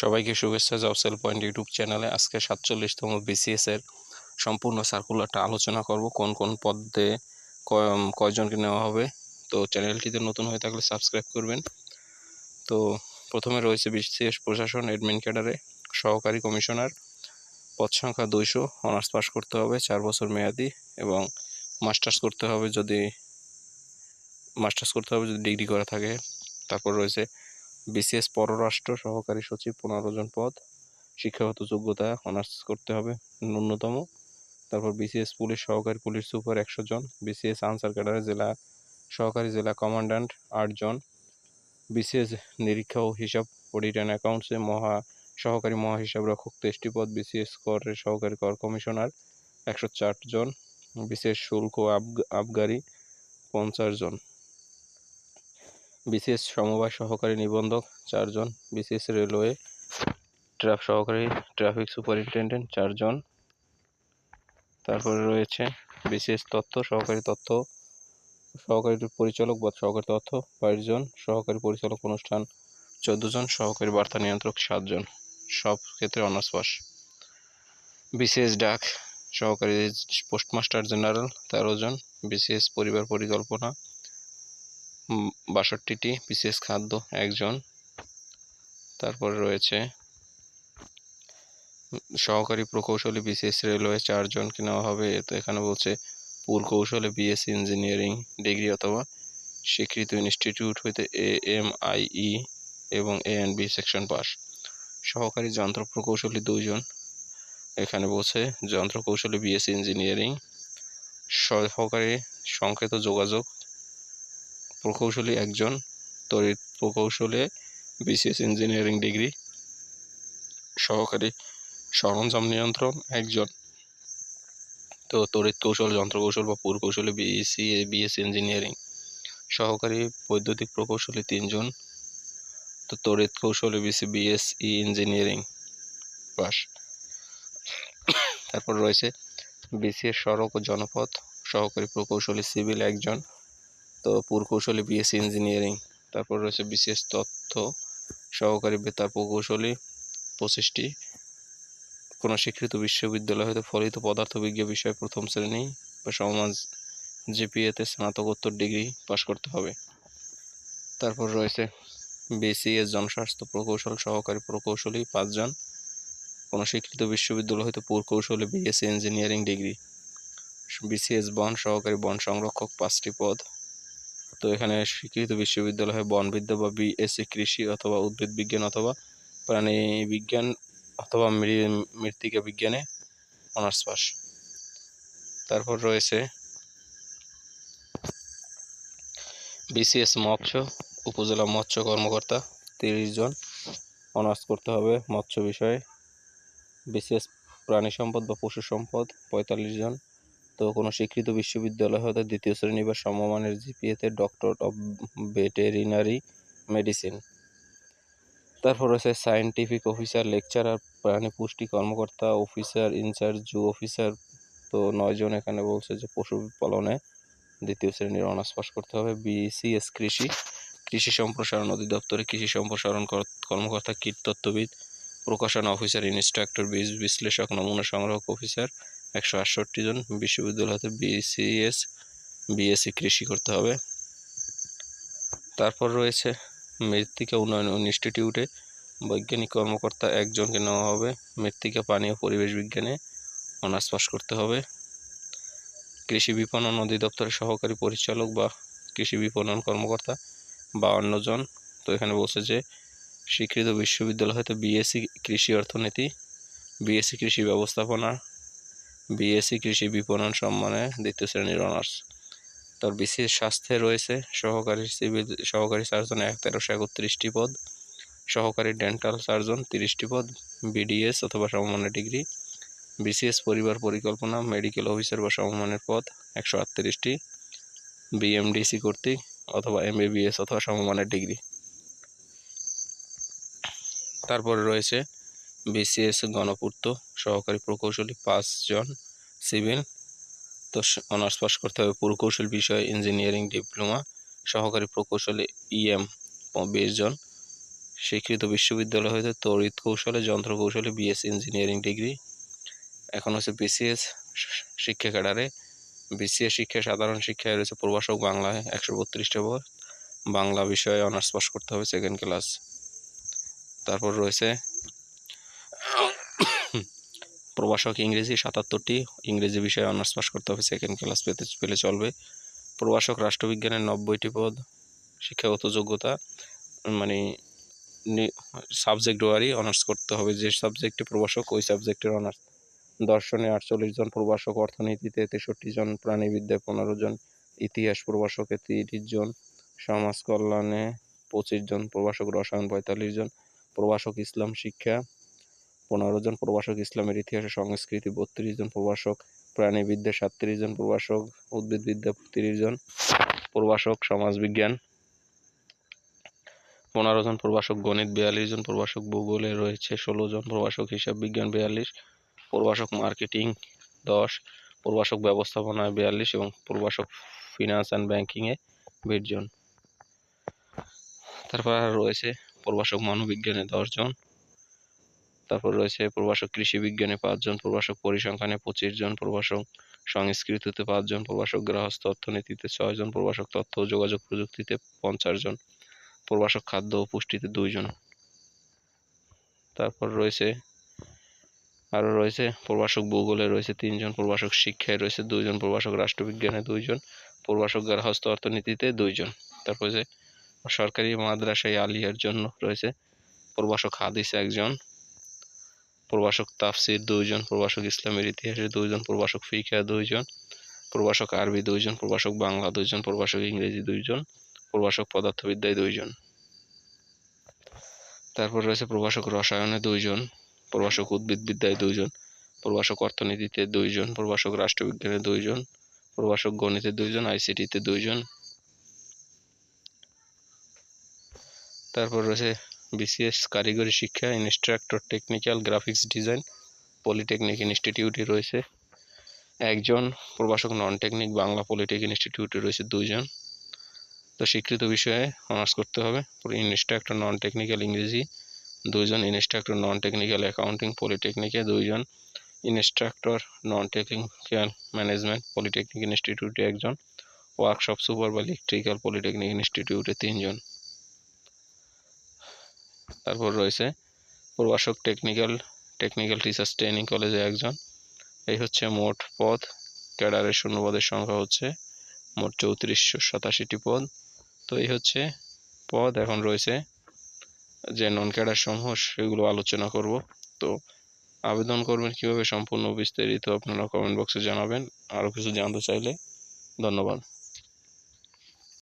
সবাইকে শুভেচ্ছা জবসেল point YouTube চ্যানেলে। আজকে সাতচল্লিশতম বিসিএস এর সম্পূর্ণ সার্কুলারটা আলোচনা করব, কোন কোন পদে কয়- কয়জনকে নেওয়া হবে। তো চ্যানেলটিতে নতুন হয়ে থাকলে সাবস্ক্রাইব করবেন। তো প্রথমে রয়েছে বিসিএস প্রশাসন অ্যাডমিন ক্যাডারে সহকারী কমিশনার পদ সংখ্যা দুইশো অনার্স পাস করতে হবে, চার বছর মেয়াদি এবং মাস্টার্স করতে হবে যদি মাস্টার্স করতে হবে যদি ডিগ্রি করা থাকে। তারপর রয়েছে বিসিএস পররাষ্ট্র সহকারী সচিব, পনেরো জন পদ। শিক্ষাগত যোগ্যতা অনার্স করতে হবে, ন্যূনতম। তারপর বিসিএস পুলিশ সহকারী পুলিশ সুপার একশো জন, বিসিএস আনসার ক্যাডারে জেলা সহকারী জেলা কমান্ড্যান্ট আট জন। বিসিএস নিরীক্ষা ও হিসাব অডিট অ্যান্ড অ্যাকাউন্টসে মহা সহকারী মহা হিসাব রক্ষক তেইশটি পদ, বিসিএস করের সহকারী কর কমিশনার একশো চার জন। বিসিএস শুল্ক আবগারি পঞ্চাশ জন। বিসিএস সমবায় সহকারী নিবন্ধক চারজন বিসিএস রেলওয়ে ট্রাফ সহকারী ট্রাফিক সুপারিনটেন্ডেন্ট চারজন। তারপরে রয়েছে বিসিএস তথ্য, সহকারী তথ্য, সহকারী পরিচালক বা সহকারী তথ্য বাইশ জন, সহকারী পরিচালক অনুষ্ঠান জন, সহকারী বার্তা নিয়ন্ত্রক সাতজন সব ক্ষেত্রে অনার্স বিসিএস ডাক সহকারী পোস্টমাস্টার জেনারেল তেরো জন বিসিএস পরিবার পরিকল্পনা বাষট্টিটি বিসিএস খাদ্য একজন। তারপরে রয়েছে সহকারী প্রকৌশলী বিসিএস রেলওয়ে চারজনকে নেওয়া হবে? তো এখানে বলছে পুরকৌশলে বিএসসি ইঞ্জিনিয়ারিং ডিগ্রি অথবা স্বীকৃত ইনস্টিটিউট হইতে এ এম আই ই এবং A and B section pass. সহকারী যন্ত্র প্রকৌশলী দুইজন। এখানে বলছে, যন্ত্র কৌশলী বিএসসি ইঞ্জিনিয়ারিং। সহকারী সংকেত যোগাযোগ প্রকৌশলী একজন, তড়িৎ প্রকৌশলে বিসিএস ইঞ্জিনিয়ারিং ডিগ্রি সহকারী সরঞ্জাম নিয়ন্ত্রণ একজন। তো তড়িৎ কৌশল, যন্ত্র কৌশল বা পুরকৌশলী বিএসসি বিএসসি ইঞ্জিনিয়ারিং সহকারী বৈদ্যুতিক প্রকৌশলী তিনজন, তো তড়িৎ কৌশলী বিসি বিএসই ইঞ্জিনিয়ারিং পাস। তারপর রয়েছে বিসিএস সড়ক ও জনপথ, সহকারী প্রকৌশলী সিভিল একজন তো পুরকৌশলী বিএসসি ইঞ্জিনিয়ারিং তারপর রয়েছে বিসিএস তথ্য সহকারী বেতার প্রকৌশলী পঁচিশটি। কোনো স্বীকৃত বিশ্ববিদ্যালয় হতে ফলিত পদার্থবিজ্ঞান বিষয়ে প্রথম শ্রেণি বা সমাজ জিপিএতে স্নাতকোত্তর ডিগ্রি পাশ করতে হবে। তারপর রয়েছে বিসিএস জনস্বাস্থ্য প্রকৌশল সহকারী প্রকৌশলী পাঁচজন। কোনো স্বীকৃত বিশ্ববিদ্যালয় হতে প্রকৌশলী বিএসসি ইঞ্জিনিয়ারিং ডিগ্রি। বিসিএস বন সহকারী বন সংরক্ষক পাঁচটি পদ। তো এখানে স্বীকৃত বিশ্ববিদ্যালয় হয় বনবিদ্যা বা বিএসসি কৃষি অথবা উদ্ভিদ বিজ্ঞান অথবা প্রাণী বিজ্ঞান অথবা মৃত্তিকা বিজ্ঞানে অনার্স পাস। তারপর রয়েছে বিসিএস মৎস্য, উপজেলা মৎস্য কর্মকর্তা, তিরিশ জন। অনার্স করতে হবে মৎস্য বিষয়ে। বিসিএস প্রাণী সম্পদ বা পশু সম্পদ, পঁয়তাল্লিশ জন। তো কোনো স্বীকৃত বিশ্ববিদ্যালয় হতে দ্বিতীয় শ্রেণি বা সমমানের জিপিএতে ডক্টর অফ ভেটেরিনারি মেডিসিন তারপর রয়েছে সায়েন্টিফিক অফিসার লেকচারার প্রাণী পুষ্টি কর্মকর্তা অফিসার ইনচার্জ জু অফিসার তো নয়জন এখানে বলছে যে পশু পালনে দ্বিতীয় শ্রেণির অনার্স পাস করতে হবে। বিসিএস কৃষি কৃষি সম্প্রসারণ অধিদপ্তরে কৃষি সম্প্রসারণ কর- কর্মকর্তা কীটতত্ত্ববিদ প্রকাশনা অফিসার ইনস্ট্রাক্টর বীজ বিশ্লেষক, নমুনা সংগ্রাহক অফিসার একশো আটষট্টি জন বিশ্ববিদ্যালয় হতে বিসিএস, বিএসসি কৃষি করতে হবে। তারপর রয়েছে মৃত্তিকা উন্নয়ন ইনস্টিটিউটে। বৈজ্ঞানিক কর্মকর্তা একজনকে নেওয়া হবে। মৃত্তিকা, পানি ও পরিবেশ বিজ্ঞানে অনার্স পাস করতে হবে। কৃষি বিপণন অধিদপ্তরের সহকারী পরিচালক বা কৃষি বিপণন কর্মকর্তা বা অন্যজন তো এখানে বলছে যে, স্বীকৃত বিশ্ববিদ্যালয় হতে বিএসসি কৃষি অর্থনীতি, বিএসসি কৃষি ব্যবস্থাপনা বিএসসি কৃষি বিপণন সম্মানে দ্বিতীয় শ্রেণির অনার্স। তার বিসিএস স্বাস্থ্যে রয়েছে সহকারী সিভিল, সহকারী সার্জন এক, তেরোশো একত্রিশটি পদ, সহকারী ডেন্টাল সার্জন তিরিশটি পদ, বিডিএস অথবা সমমানের ডিগ্রি, বিসিএস পরিবার পরিকল্পনা, মেডিকেল অফিসার বা সমমানের পদ একশো আটত্রিশটি, বিএমডিসি কর্তৃক অথবা এমবিবিএস অথবা সমমানের ডিগ্রি। তারপরে রয়েছে বিসিএস গণপূর্ত সহকারী প্রকৌশলী পাঁচজন সিভিল। তো অনার্স পাস করতে হবে প্রকৌশল বিষয়ে ইঞ্জিনিয়ারিং ডিপ্লোমা সহকারী প্রকৌশলী ইএম বিশ জন। স্বীকৃত বিশ্ববিদ্যালয় হইতে তড়িৎ কৌশলে যন্ত্র কৌশলে বিএস ইঞ্জিনিয়ারিং ডিগ্রি। এখন হচ্ছে বিসিএস শিক্ষা ক্যাডারে। বিসিএস শিক্ষা সাধারণ শিক্ষায় রয়েছে প্রভাষক বাংলায় একশো বত্রিশটা পদ। বাংলা বিষয়ে অনার্স পাস করতে হবে সেকেন্ড ক্লাস। তারপর রয়েছে প্রভাষক ইংরেজি সাতাত্তরটি, ইংরেজি বিষয়ে অনার্স পাস করতে হবে সেকেন্ড ক্লাস পেতে পেলে চলবে। প্রভাষক রাষ্ট্রবিজ্ঞানের নব্বইটি পদ শিক্ষাগত যোগ্যতা মানে সাবজেক্ট ওয়ারি অনার্স করতে হবে। যে সাবজেক্টে প্রভাষক, ওই সাবজেক্টের অনার্স। দর্শনে আটচল্লিশ জন প্রভাষক, অর্থনীতিতে তেষট্টি জন প্রাণীবিদ্যায় পনেরো জন, ইতিহাস প্রভাষকে তিরিশ জন, সমাজ কল্যাণে পঁচিশ জন, প্রভাষক রসায়ন পঁয়তাল্লিশ জন, প্রভাষক ইসলাম শিক্ষা পনেরো জন প্রভাষক, ইসলামের ইতিহাসে সংস্কৃতি বত্রিশ জন প্রভাষক, প্রাণীবিদ্যা সাতত্রিশ জন প্রভাষক, উদ্ভিদবিদ্যা তিরিশ জন প্রভাষক, সমাজবিজ্ঞান পনেরো জন প্রভাষক, গণিত বিয়াল্লিশ জন প্রভাষক, ভূগোলে রয়েছে ষোলো জন প্রভাষক, হিসাব বিজ্ঞান বিয়াল্লিশ, প্রভাষক মার্কেটিং দশ, প্রভাষক ব্যবস্থাপনায় বিয়াল্লিশ এবং প্রভাষক ফিনান্স অ্যান্ড ব্যাংকিংয়ে বিশ জন। তারপর রয়েছে প্রভাষক মনোবিজ্ঞানে দশজন তারপর রয়েছে প্রভাষক কৃষি বিজ্ঞানে পাঁচজন, প্রভাষক পরিসংখ্যানে পঁচিশ জন, প্রভাষক সংস্কৃতিতে পাঁচজন, প্রভাষক গৃহস্থ অর্থনীতিতে ছয়জন প্রভাষক তথ্য ও যোগাযোগ প্রযুক্তিতে পঞ্চাশ জন, প্রভাষক খাদ্য ও পুষ্টিতে দুইজন তারপর রয়েছে আরও রয়েছে, প্রভাষক ভূগোলে রয়েছে তিনজন প্রভাষক শিক্ষায় রয়েছে দুইজন প্রভাষক রাষ্ট্রবিজ্ঞানে দুইজন প্রভাষক গৃহস্থ অর্থনীতিতে দুইজন তারপর যে সরকারি মাদ্রাসায় আলিয়ার জন্য রয়েছে, প্রভাষক হাদিস একজন প্রভাষক তাফসির, দুইজন প্রভাষক ইসলামের ইতিহাসে, দুইজন প্রভাষক ফিকা দুইজন প্রভাষক আরবি, দুইজন প্রভাষক বাংলা, দুইজন প্রভাষক ইংরেজি, দুইজন প্রভাষক পদার্থবিদ্যায় দুইজন। তারপর রয়েছে প্রভাষক রসায়নে দুইজন, প্রভাষক উদ্ভিদবিদ্যায় দুইজন, প্রভাষক অর্থনীতিতে দুইজন, প্রভাষক রাষ্ট্রবিজ্ঞানে দুইজন, প্রভাষক গণিতে দুইজন, আইসিটিতে দুইজন। তারপর রয়েছে বিসিএস কারিগরি শিক্ষা instructor technical graphics design polytechnic ইনস্টিটিউটে রয়েছে। একজন প্রভাষক নন টেকনিক বাংলা পলিটেক ইনস্টিটিউটে রয়েছে দুইজন। তো স্বীকৃত বিষয়ে অনার্স করতে হবে। ইনস্ট্রাক্টর নন টেকনিক্যাল ইংরেজি, দুইজন ইনস্ট্রাক্টর নন টেকনিক্যাল অ্যাকাউন্টিং পলিটেকনিকে দুইজন instructor non technical management polytechnic ইনস্টিটিউটে একজন ওয়ার্কশপ সুপার বা ইলেকট্রিক্যাল পলিটেকনিক ইনস্টিটিউটে তিনজন। তারপর রয়েছে প্রভাষক টেকনিক্যাল টেকনিক্যাল টিচার্স ট্রেনিং কলেজে একজন। এই হচ্ছে মোট পদ। ক্যাডারের শূন্যপদের সংখ্যা হচ্ছে মোট চৌত্রিশশো সাতাশিটি পদ। তো এই হচ্ছে পদ। এখন রয়েছে যে নন ক্যাডার সমূহ, সেগুলো আলোচনা করব। তো আবেদন করবেন কীভাবে সম্পূর্ণ বিস্তারিত আপনারা কমেন্ট বক্সে জানাবেন। আরও কিছু জানতে চাইলে ধন্যবাদ।